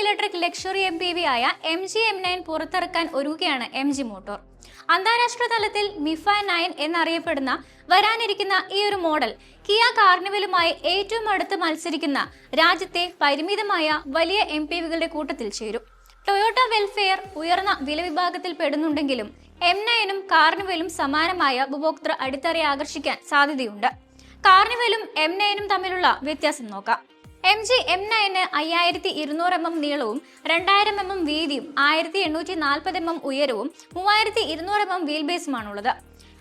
Electric luxury M P V ആയ M G M nine പുറത്തിറക്കാൻ ഒരുങ്ങുകയാണ് എം ജി മോട്ടോർ. അന്താരാഷ്ട്ര തലത്തിൽ മിഫ നയൻ എന്നറിയപ്പെടുന്ന വരാനിരിക്കുന്ന ഈ ഒരു മോഡൽ കിയ കാർണിവലുമായി ഏറ്റവും അടുത്ത് മത്സരിക്കുന്ന രാജ്യത്തെ പരിമിതമായ വലിയ എം പി വികളുടെ കൂട്ടത്തിൽ ചേരും. ടൊയോട്ട വെൽഫെയർ ഉയർന്ന വില വിഭാഗത്തിൽ പെടുന്നുണ്ടെങ്കിലും എം നയനും കാർണിവലും സമാനമായ ഉപഭോക്തൃ അടിത്തറയെ ആകർഷിക്കാൻ സാധ്യതയുണ്ട്. കാർണിവലും എം നയനും തമ്മിലുള്ള വ്യത്യാസം നോക്കാം. എം ജി എം നയന് അയ്യായിരത്തി ഇരുന്നൂറ് എം എം നീളവും രണ്ടായിരം എം എം വീതിയും ആയിരത്തി എണ്ണൂറ്റി നാൽപ്പത് എം എം ഉയരവും മൂവായിരത്തി ഇരുന്നൂറ് എം എം വീൽ ബേസുമാണുള്ളത്.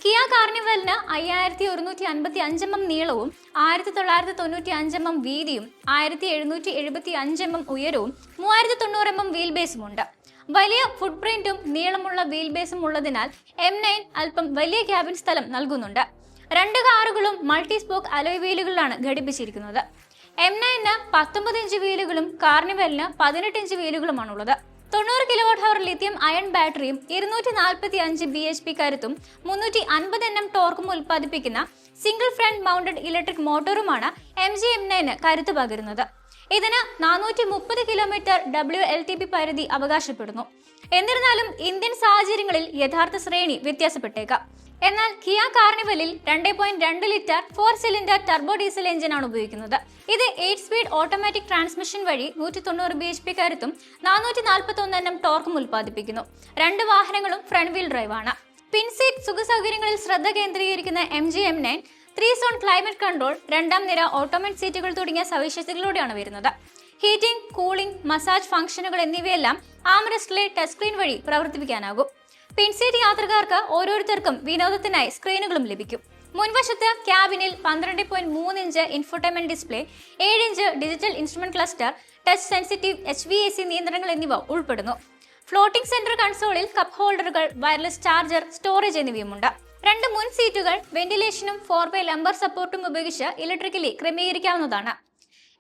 കിയ കാർണിവലിന് അയ്യായിരത്തി ഒരുന്നൂറ്റി അൻപത്തി അഞ്ച് എം എം നീളവും ആയിരത്തി തൊള്ളായിരത്തി തൊണ്ണൂറ്റി അഞ്ച് എം എം വീതിയും ആയിരത്തി എഴുന്നൂറ്റി എഴുപത്തി അഞ്ച് എം എം ഉയരവും മൂവായിരത്തി തൊണ്ണൂറ് എം എം വീൽ ബേസുമുണ്ട്. വലിയ ഫുട് പ്രിന്റും നീളമുള്ള വീൽ ബേസും ഉള്ളതിനാൽ എം നയൻ അല്പം വലിയ ക്യാബിൻ സ്ഥലം നൽകുന്നുണ്ട്. രണ്ട് കാറുകളും മൾട്ടി സ്പോക്ക് അലോയ് വീലുകളിലാണ് ഘടിപ്പിച്ചിരിക്കുന്നത്. എം നയന് പത്തൊമ്പത് ഇഞ്ച് വീലുകളും കാർണിവലിന് പതിനെട്ട് ഇഞ്ച് വീലുകളുമാണുള്ളത്. തൊണ്ണൂറ് കിലോവാട്ട് ഹവർ ലിഥിയം അയൺ ബാറ്ററിയും ഇരുന്നൂറ്റി നാൽപ്പത്തി അഞ്ച് ബി എച്ച് പി കരുത്തും മുന്നൂറ്റി അൻപത് എൻ എം ടോർക്കും ഉൽപ്പാദിപ്പിക്കുന്ന സിംഗിൾ ഫ്രണ്ട് മൗണ്ടഡ് ഇലക്ട്രിക് മോട്ടോറുമാണ് എം ജി എം നയന് കരുത്ത് പകരുന്നത്. ഇതിന് നാനൂറ്റി മുപ്പത് kilometre W L T P പരിധി അവകാശപ്പെടുന്നു. എന്നിരുന്നാലും ഇന്ത്യൻ സാഹചര്യങ്ങളിൽ യഥാർത്ഥ ശ്രേണി വ്യത്യാസപ്പെട്ടേക്കാം. എന്നാൽ കിയ കാർണിവലിൽ രണ്ട് പോയിന്റ് രണ്ട് litre four cylinder turbo diesel എഞ്ചിനാണ് ഉപയോഗിക്കുന്നത്. ഇത് എയ്റ്റ് സ്പീഡ് ഓട്ടോമാറ്റിക് ട്രാൻസ്മിഷൻ വഴി നൂറ്റി തൊണ്ണൂറ് ബി എച്ച് പി കരുത്തും നാനൂറ്റി നാൽപ്പത്തി ഒന്ന് എണ്ണം ടോർക്കും ഉൽപ്പാദിപ്പിക്കുന്നു. രണ്ട് വാഹനങ്ങളും ഫ്രണ്ട് വീൽ ഡ്രൈവാണ് പിൻസീറ്റ് സുഖസൗകര്യങ്ങളിൽ ശ്രദ്ധ കേന്ദ്രീകരിക്കുന്ന M G M nine three zone climate control രണ്ടാം നിര ഓട്ടോമാറ്റിക് സീറ്റുകൾ തുടങ്ങിയ സവിശേഷതകളോടെയാണ് വരുന്നത്. ഹീറ്റിംഗ് കൂളിംഗ് മസാജ് ഫംഗ്ഷനുകൾ എന്നിവയെല്ലാം ആമറസ്റ്റിലെ ടച്ച് സ്ക്രീൻ വഴി പ്രവർത്തിപ്പിക്കാനാകും. പിൻസീറ്റ് യാത്രക്കാർക്ക് ഓരോരുത്തർക്കും വിനോദത്തിനായി സ്ക്രീനുകളും ലഭിക്കും. മുൻവശത്ത് ക്യാബിനിൽ പന്ത്രണ്ട് പോയിന്റ് മൂന്ന് ഇഞ്ച് ഇൻഫോർട്ടൈൻമെന്റ് ഡിസ്പ്ലേ ഏഴ് inch digital instrument cluster touch sensitive H V A C നിയന്ത്രണങ്ങൾ എന്നിവ ഉൾപ്പെടുന്നു. ഫ്ലോട്ടിംഗ് സെന്റർ കൺസോളിൽ കപ്പ് ഹോൾഡറുകൾ വയർലെസ് ചാർജർ സ്റ്റോറേജ് എന്നിവയുമുണ്ട്. രണ്ട് മുൻ സീറ്റുകൾ വെന്റിലേഷനും ഫോർ ബൈ ലംബർ സപ്പോർട്ടും ഉപയോഗിച്ച് ഇലക്ട്രിക്കലി ക്രമീകരിക്കാവുന്നതാണ്.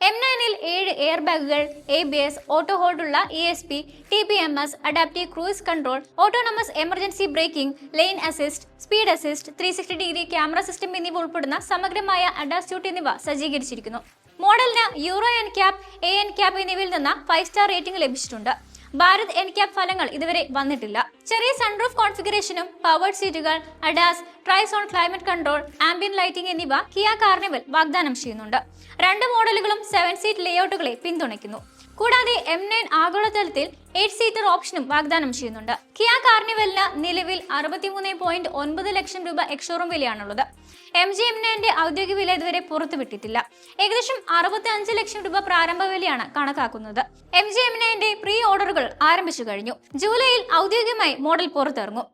എം നയനിൽ ഏഴ് എയർ ബാഗുകൾ A B S auto ഹോൾഡുള്ള E S P T P M S adaptive cruise control autonomous emergency braking lane assist speed assist three sixty degree camera system എന്നിവ ഉൾപ്പെടുന്ന സമഗ്രമായ അഡാസ്റ്റ്യൂട്ട് എന്നിവ സജ്ജീകരിച്ചിരിക്കുന്നു. മോഡലിന് Euro NCAP ANCAP എന്നിവയിൽ നിന്ന് five star rating ലഭിച്ചിട്ടുണ്ട്. ഭാരത് എൻ ക്യാപ് ഫലങ്ങൾ ഇതുവരെ വന്നിട്ടില്ല. ചെറിയ സൺറൂഫ് കോൺഫിഗറേഷനും പവേർഡ് സീറ്റുകൾ ADAS trizone climate control ambient lighting എന്നിവ കിയ കാർണിവൽ വാഗ്ദാനം ചെയ്യുന്നുണ്ട്. രണ്ട് മോഡലുകളും സെവൻ സീറ്റ് ലേഔട്ടുകളെ പിന്തുണയ്ക്കുന്നു. കൂടാതെ എം നയൻ ആഗോളതലത്തിൽ എയ്റ്റ് സീറ്റർ ഓപ്ഷനും വാഗ്ദാനം ചെയ്യുന്നുണ്ട്. കിയ കാർണിവലിന് നിലവിൽ അറുപത്തിമൂന്ന് പോയിന്റ് ഒൻപത് ലക്ഷം രൂപ എക്സോറും വിലയാണുള്ളത്. എം ജി എം നയന്റെ ഔദ്യോഗിക വില ഇതുവരെ പുറത്തുവിട്ടിട്ടില്ല. ഏകദേശം അറുപത്തി അഞ്ച് ലക്ഷം രൂപ പ്രാരംഭ വിലയാണ് കണക്കാക്കുന്നത്. എം ജി എം നയന്റെ പ്രീ ഓർഡറുകൾ ആരംഭിച്ചു കഴിഞ്ഞു. ജൂലൈയിൽ ഔദ്യോഗികമായി മോഡൽ പുറത്തിറങ്ങും.